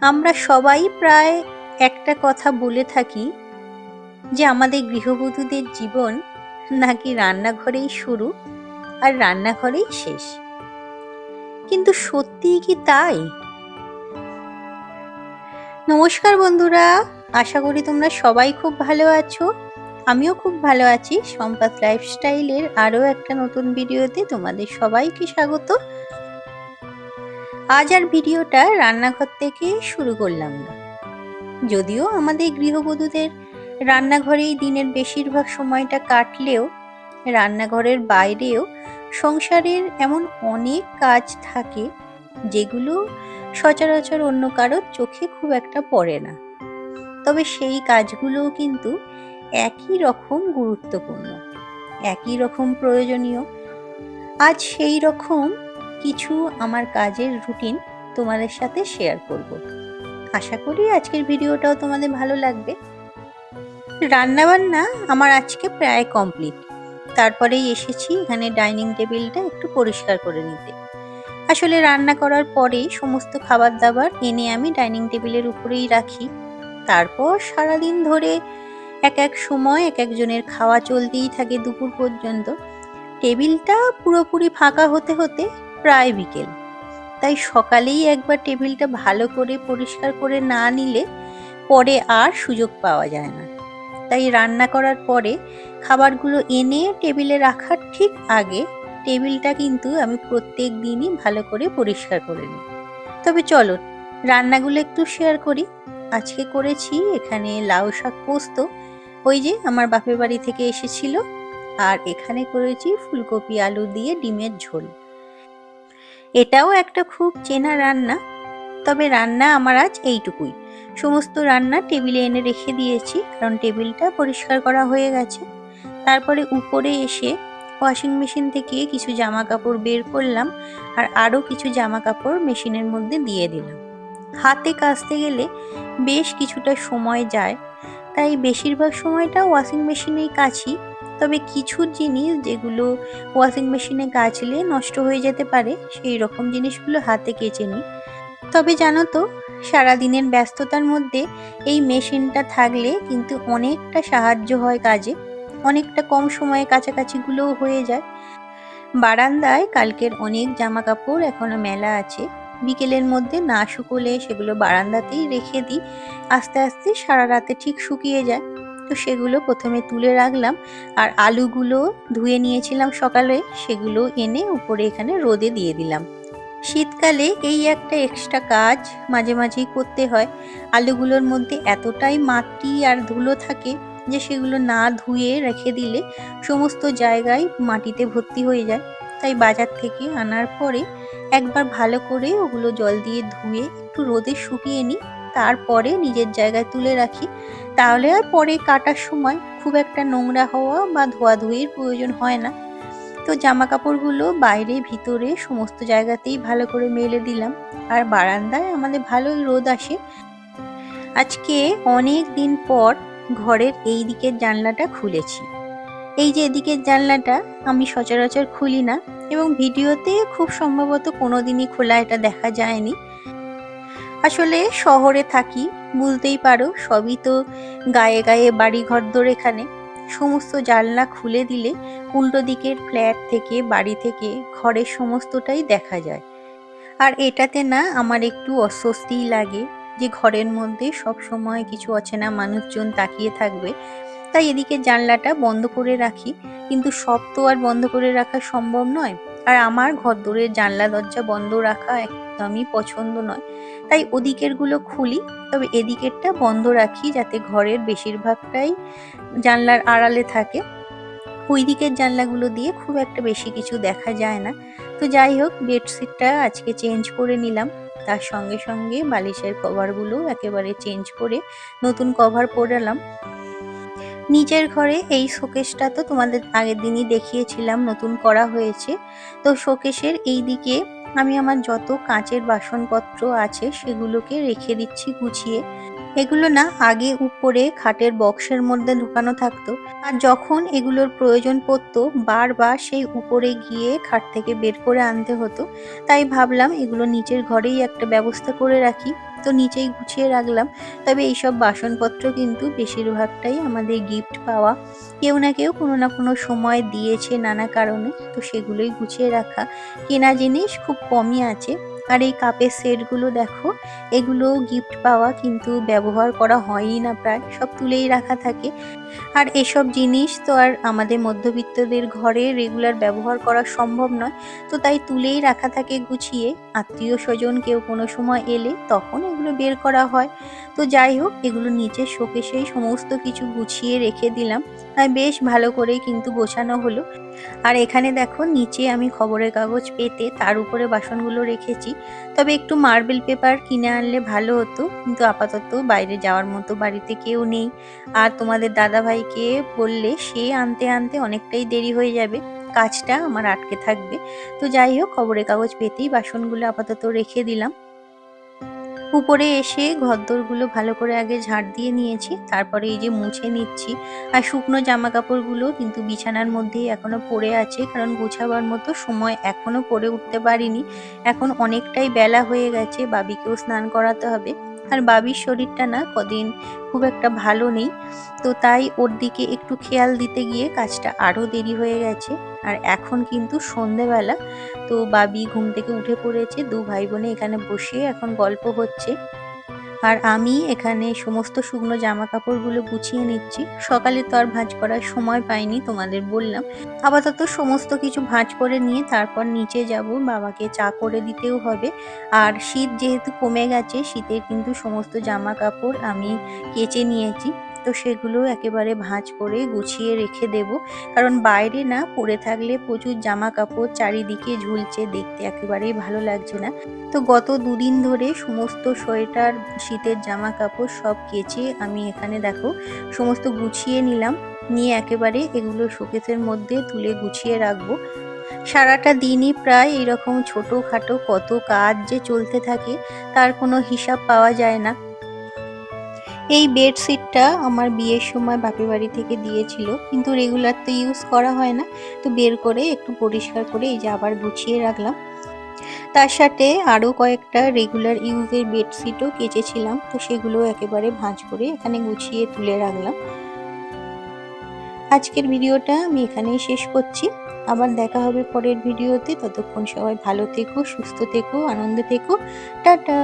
আমরা সবাই প্রায় একটা কথা বলে থাকি যে আমাদের গৃহবধূদের জীবন নাকি রান্নাঘরেই শুরু আর রান্নাঘরেই শেষ। কিন্তু সত্যিই কি তাই? নমস্কার বন্ধুরা, আশা করি তোমরা সবাই খুব ভালো আছো। আমিও খুব ভালো আছি। সম্পাদ লাইফস্টাইলের আরও একটা নতুন ভিডিওতে তোমাদের সবাইকে স্বাগত। আজ আর ভিডিওটা রান্নাঘর থেকে শুরু করলাম না। যদিও আমাদের গৃহবধূদের রান্নাঘরেই দিনের বেশিরভাগ সময়টা কাটলেও, রান্নাঘরের বাইরেও সংসারের এমন অনেক কাজ থাকে যেগুলো সচরাচর অন্য কারোর চোখে খুব একটা পড়ে না। তবে সেই কাজগুলোও কিন্তু একই রকম গুরুত্বপূর্ণ, একই রকম প্রয়োজনীয়। আজ সেই রকম কিছু আমার কাজের রুটিন তোমাদের সাথে শেয়ার করব। আশা করি আজকের ভিডিওটাও তোমাদের ভালো লাগবে। রান্নাবান্না আমার আজকে প্রায় কমপ্লিট তারপরেই এসেছি এখানে ডাইনিং টেবিলটা একটু পরিষ্কার করে নিতে। আসলে রান্না করার পরেই সমস্ত খাবার দাবার এনে আমি ডাইনিং টেবিলের উপরেই রাখি। তারপর সারাদিন ধরে এক এক সময় এক একজনের খাওয়া চলতেই থাকে দুপুর পর্যন্ত। টেবিলটা পুরোপুরি ফাঁকা হতে হতে প্রায় বিকেল। তাই সকালেই একবার টেবিলটা ভালো করে পরিষ্কার করে না নিলে পরে আর সুযোগ পাওয়া যায় না। তাই রান্না করার পরে খাবারগুলো এনে টেবিলে রাখার ঠিক আগে টেবিলটা কিন্তু আমি প্রত্যেক দিনই ভালো করে পরিষ্কার করে নিই। তবে চলো, রান্নাগুলো একটু শেয়ার করি। আজকে করেছি এখানে লাউ শাক পোস্ত, ওই যে আমার বাপের বাড়ি থেকে এসেছিল। আর এখানে করেছি ফুলকপি আলু দিয়ে ডিমের ঝোল। এটাও একটা খুব চেনা রান্না, তবে রান্না আমার আজ এইটুকুই। সমস্ত রান্না টেবিলে এনে রেখে দিয়েছি, কারণ টেবিলটা পরিষ্কার করা হয়ে গেছে। তারপরে উপরে এসে ওয়াশিং মেশিন থেকে কিছু জামা কাপড় বের করলাম আর আরও কিছু জামা কাপড় মেশিনের মধ্যে দিয়ে দিলাম। হাতে কাচতে গেলে বেশ কিছুটা সময় যায়, তাই বেশিরভাগ সময়টা ওয়াশিং মেশিনেই কাছি। তবে কিছু জিনিস যেগুলো ওয়াশিং মেশিনে কাচলে নষ্ট হয়ে যেতে পারে, সেই রকম জিনিসগুলো হাতে কেচে নিই তবে জানো তো, সারাদিনের ব্যস্ততার মধ্যে এই মেশিনটা থাকলে কিন্তু অনেকটা সাহায্য হয় কাজে। অনেকটা কম সময়ে কাছাকাছিগুলোও হয়ে যায়। বারান্দায় কালকের অনেক জামা কাপড় এখনও মেলা আছে। বিকেলের মধ্যে না শুকোলে সেগুলো বারান্দাতেই রেখে দিই। আস্তে আস্তে সারা রাতে ঠিক শুকিয়ে যায়। তো সেগুলো প্রথমে তুলে রাখলাম আর আলুগুলো ধুয়ে নিয়েছিলাম সকালে, সেগুলো এনে উপরে এখানে রোদে দিয়ে দিলাম। শীতকালে এই একটা এক্সট্রা কাজ মাঝে মাঝেই করতে হয়। আলুগুলোর মধ্যে এতটাই মাটি আর ধুলো থাকে যে সেগুলো না ধুয়ে রেখে দিলে সমস্ত জায়গায় মাটিতে ভর্তি হয়ে যায়। তাই বাজার থেকে আনার পরে একবার ভালো করে ওগুলো জল দিয়ে ধুয়ে একটু রোদে শুকিয়ে নিই। তারপরে নিজের জায়গায় তুলে রাখি। তাহলে আর পরে কাটার সময় খুব একটা নোংরা হওয়া বা ধোয়াধুয়ির প্রয়োজন হয় না। তো জামা কাপড়গুলো বাইরে, ভিতরে সমস্ত জায়গাতেই ভালো করে মেলে দিলাম। আর বারান্দায় আমাদের ভালোই রোদ আসে। আজকে অনেক দিন পর ঘরের এই দিকের জানলাটা খুলেছি। এই যে এদিকের জানলাটা আমি সচরাচর খুলি না এবং ভিডিওতে খুব সম্ভবত কোনো দিনই খোলা এটা দেখা যায়নি। আসলে শহরে থাকি বুঝতেই পারো, সবই তো গায়ে গায়ে বাড়ি ঘর ঘরদোর এখানে। সমস্ত জানলা খুলে দিলে উল্টো দিকের ফ্ল্যাট থেকে, বাড়ি থেকে ঘরের সমস্তটাই দেখা যায়। আর এটাতে না আমার একটু অস্বস্তিই লাগে যে ঘরের মধ্যে সব সময় কিছু অচেনা মানুষজন তাকিয়ে থাকবে। তাই এদিকে জানলাটা বন্ধ করে রাখি, কিন্তু সব তো আর বন্ধ করে রাখা সম্ভব নয়। আর আমার ঘর দূরের জানলা, দরজা বন্ধ রাখা একদমই পছন্দ নয়। তাই ওদিকেরগুলো খুলি, তবে এদিকেরটা বন্ধ রাখি যাতে ঘরের বেশিরভাগটাই জানলার আড়ালে থাকে। ওই দিকের জানলাগুলো দিয়ে খুব একটা বেশি কিছু দেখা যায় না। তো যাই হোক, বেডশিটটা আজকে চেঞ্জ করে নিলাম। তার সঙ্গে সঙ্গে বালিশের কভারগুলো একেবারে চেঞ্জ করে নতুন কভার পরালাম। নিচের ঘরে এই শোকেসটা তো তোমাদের আগের দিনই দেখিয়েছিলাম, নতুন করা হয়েছে। তো শোকেসের এই দিকে আমি আমার যত কাঁচের বাসনপত্র আছে সেগুলোকে রেখে দিচ্ছি গুছিয়ে। এগুলো না আগে উপরে খাটের বক্সের মধ্যে ঢুকানো থাকতো। আর যখন এগুলোর প্রয়োজন পড়তো, বারবার সেই উপরে গিয়ে খাট থেকে বের করে আনতে হতো। তাই ভাবলাম এগুলো নিচের ঘরেই একটা ব্যবস্থা করে রাখি। তো নিচেই গুছিয়ে রাখলাম। তবে এইসব বাসনপত্র কিন্তু বেশিরভাগটাই আমাদের গিফট পাওয়া। কেউ না কেউ কোনো না কোনো সময় দিয়েছে নানা কারণে। তো সেগুলোই গুছিয়ে রাখা। কেনা জিনিস খুব কমই আছে। আর এই কাপের সেটগুলো দেখো এগুলো গিফট পাওয়া কিন্তু ব্যবহার করা হয়ই না প্রায়, সব তুলেই রাখা থাকে। আর এসব জিনিস তো আর আমাদের মধ্যবিত্তদের ঘরে রেগুলার ব্যবহার করা সম্ভব নয়, তো তাই তুলেই রাখা থাকে গুছিয়ে। আত্মীয় স্বজন কেউ কোনো সময় এলে তখন এগুলো বের করা হয়। তো যাই হোক, এগুলো নিচে শোকেশেই সমস্ত কিছু গুছিয়ে রেখে দিলাম। বেশ ভালো করে কিন্তু গোছানো হলো। আর এখানে দেখো, নিচে আমি খবরের কাগজ পেতে তার উপরে বাসনগুলো রেখেছি। তবে একটু মার্বেল পেপার কিনে আনলে ভালো হতো। কিন্তু আপাতত বাইরে যাওয়ার মতো বাড়িতে কেউ নেই। আর তোমাদের দাদাভাইকে বললে সে আনতে আনতে অনেকটাই দেরি হয়ে যাবে। কাজটা আমার আটকে থাকবে। তো যাই হোক, খবরের কাগজ পেতেই বাসনগুলো আপাতত রেখে দিলাম। উপরে এসে ঘরদোরগুলো ভালো করে আগে ঝাড় দিয়ে নিয়েছি, তারপরে এই যে মুছে নিচ্ছি। আর শুকনো জামা কাপড়গুলো কিন্তু বিছানার মধ্যেই এখনও পড়ে আছে, কারণ গোছাবার মতো সময় এখনও পরে উঠতে পারিনি। এখন অনেকটাই বেলা হয়ে গেছে, বাবিকেও স্নান করাতে হবে। আর বাবির শরীরটা না কদিন খুব একটা ভালো নেই। তো তাই ওর দিকে একটু খেয়াল দিতে গিয়ে কাজটা আরও দেরি হয়ে গেছে। আর এখন কিন্তু সন্ধেবেলা। তো বাবি ঘুম থেকে উঠে পড়েছে। দু ভাই বোনে এখানে বসে এখন গল্প হচ্ছে। আর আমি এখানে সমস্ত শুকনো জামা কাপড়গুলো গুছিয়ে নিচ্ছি। সকালে তো আর ভাঁজ করার সময় পাইনি, তোমাদের বললাম। আপাতত সমস্ত কিছু ভাঁজ করে নিয়ে তারপর নিচে যাব, বাবাকে চা করে দিতেও হবে। আর শীত যেহেতু কমে গেছে, শীতের কিন্তু সমস্ত জামা কাপড় আমি কেচে নিয়েছি। তো সেগুলো একেবারে ভাঁজ করে গুছিয়ে রেখে দেব। কারণ বাইরে না, পরে থাকলে প্রচুর জামা কাপড় চারিদিকে ঝুলছে, দেখতে একেবারেই ভালো লাগছে না। তো গত দুদিন ধরে সমস্ত সোয়েটার, শীতের জামা কাপড় সব কেচে আমি এখানে দেখো, সমস্ত গুছিয়ে নিলাম। নিয়ে একেবারে এগুলো শোকেসের মধ্যে তুলে গুছিয়ে রাখব। সারাটা দিনই প্রায় এরকম ছোটোখাটো কত কাজ যে চলতে থাকে, তার কোনো হিসাব পাওয়া যায় না। এই বেডশিটটা আমার বিয়ের সময় বাপের বাড়ি থেকে দিয়েছিল, কিন্তু রেগুলার তো ইউজ করা হয় না। তো বের করে একটু পরিষ্কার করে এই যে আবার গুছিয়ে রাখলাম। তার সাথে আরও কয়েকটা রেগুলার ইউজের বেডশিটও কেচেছিলাম, তো সেগুলো একেবারে ভাঁজ করে এখানে গুছিয়ে তুলে রাখলাম। আজকের ভিডিওটা আমি এখানেই শেষ করছি। আবার দেখা হবে পরের ভিডিওতে। ততক্ষণ সবাই ভালো থেকো, সুস্থ থেকো, আনন্দে থেকো। টাটা!